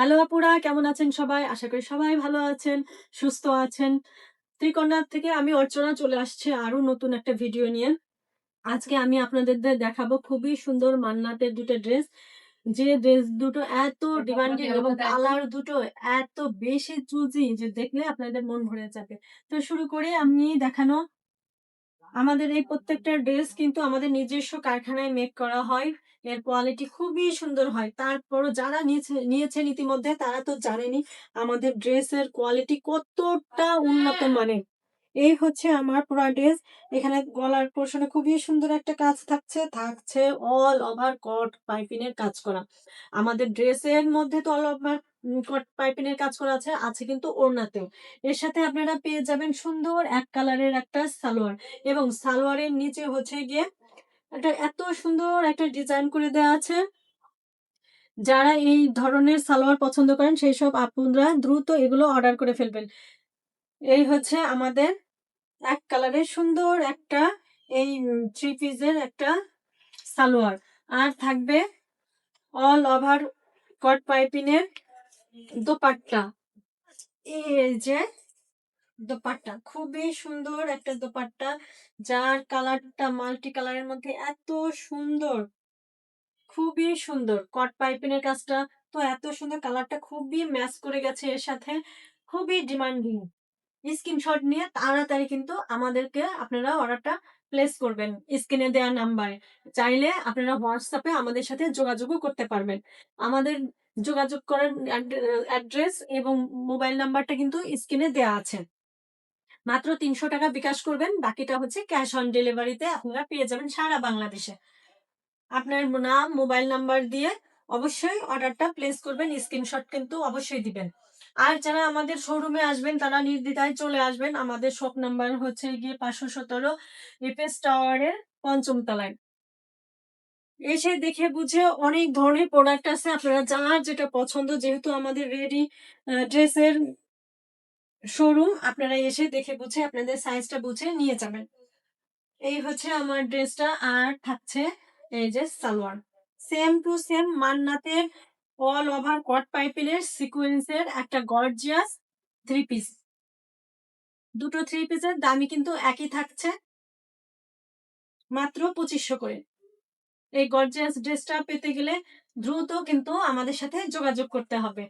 Hello আপুরা কেমন আছেন সবাই? আশা করি সবাই ভালো আছেন, সুস্থ আছেন। ত্রিকন্যার থেকে আমি অর্চনা চলে আসছে আরও নতুন একটা ভিডিও নিয়ে। আজকে আমি আপনাদের দেখাবো খুবই সুন্দর মান্নাতের দুটো ড্রেস। যে ড্রেস দুটো এত ডিমান্ডিং এবং কালার দুটো এত বেশি চুজি যে দেখলে আপনাদের মন ভরে যাবে। তো শুরু করে আমি দেখানো। আমাদের এই প্রত্যেকটা ড্রেস কিন্তু আমাদের নিজস্ব কারখানায় মেক করা হয়। এর কোয়ালিটি খুবই সুন্দর হয়। তারপরও যারা নিয়েছে নিয়েছেন ইতিমধ্যে তারা তো জানেনই আমাদের ড্রেসের কোয়ালিটি কতটা উন্নত মানের। এই হচ্ছে আমার পুরা ড্রেস। এখানে গলার পোরশনে খুবই সুন্দর একটা কাজ থাকছে। থাকছে অল ওভার কট পাইপিং এর কাজ করা। আমাদের ড্রেসের মধ্যে তো অল ওভার কট পাইপিং এর কাজ করা আছে, আছে কিন্তু ওড়নাতেও। এর সাথে আপনারা পেয়ে যাবেন সুন্দর এক কালারের একটা সালোয়ার এবং সালোয়ারের নিচে হচ্ছে গিয়ে একটা এত সুন্দর একটা ডিজাইন করে দেওয়া আছে। যারা এই ধরনের সালোয়ার পছন্দ করেন সেই সব আপুরা দ্রুত এগুলো অর্ডার করে ফেলবেন। এই হচ্ছে আমাদের এক কালারের সুন্দর একটা এই থ্রি পিসের একটা সালোয়ার। আর থাকবে অল ওভার কট পাইপিং এর দোপাট্টা। এই যে দোপাট্টা। খুবই সুন্দর একটা দোপাট্টা। যার কালারটা মাল্টি কালারের মধ্যে এত সুন্দর। খুবই সুন্দর। কট পাইপিং এর কাজটা, তো এত সুন্দর কালারটা খুবই ম্যাচ করে গেছে এর সাথে। খুবই ডিমান্ডিং। স্ক্রিনশট নিয়ে তাড়াতাড়ি কিন্তু আমাদেরকে আপনারা অর্ডারটা প্লেস করবেন স্ক্রিনে দেওয়া নাম্বারে। চাইলে আপনারা হোয়াটসঅ্যাপে আমাদের সাথে যোগাযোগও করতে পারবেন। আমাদের যোগাযোগ করার অ্যাড্রেস এবং মোবাইল নাম্বারটা কিন্তু স্ক্রিনে দেওয়া আছে। মাত্র ৳৩০০ বিকাশ করবেন। বাকিটা হচ্ছে ক্যাশ অন ডেলিভারিতে আপনারা পেয়ে যাবেন সারা বাংলাদেশে। আপনার নাম, মোবাইল নাম্বার দিয়ে অবশ্যই অর্ডারটা প্লেস করবেন। স্ক্রিনশট কিন্তু অবশ্যই দিবেন। আর যারা আমাদের শোরুমে আসবেন তারা নির্দ্বিধায় চলে আসবেন। আমাদের শপ নাম্বার হচ্ছে গিয়ে ৫১৭ এফএস টাওয়ারের পঞ্চম তলায়। এসে দেখে বুঝে অনেক ধরনের প্রোডাক্ট আছে। আপনারা যার যেটা পছন্দ যেহেতু আমাদের রেডি ড্রেসের শোরুম, আপনারা এসে দেখে বুঝে, আপনাদের সাইজটা বুঝে নিয়ে যাবেন। এই হচ্ছে আমার ড্রেসটা, আর থাকছে এই যে সালোয়ার। সেম টু সেম মান্নাতের অল ওভার কট পাইপিং এর সিকোয়েন্সের একটা গর্জিয়াস থ্রি পিস। দুটো থ্রি পিসের দামই কিন্তু একই থাকছে। মাত্র পঁচিশশো করে। এই গর্জিয়াস ড্রেসটা পেতে গেলে দ্রুত কিন্তু আমাদের সাথে যোগাযোগ করতে হবে।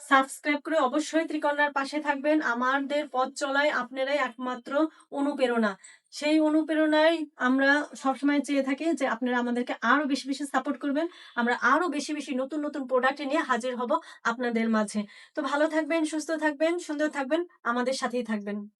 সাবস্ক্রাইব করে অবশ্যই ত্রিকন্যার পাশে থাকবেন। আমাদের পথ চলায় আপনারাই একমাত্র অনুপ্রেরণা। সেই অনুপ্রেরণায় আমরা সবসময় চেয়ে থাকি যে আপনারা আমাদেরকে আরও বেশি, বেশি সাপোর্ট করবেন। আমরা আরও বেশি, বেশি নতুন, নতুন প্রোডাক্ট নিয়ে হাজির হব আপনাদের মাঝে। তো ভালো থাকবেন, সুস্থ থাকবেন, সুন্দর থাকবেন, আমাদের সাথেই থাকবেন।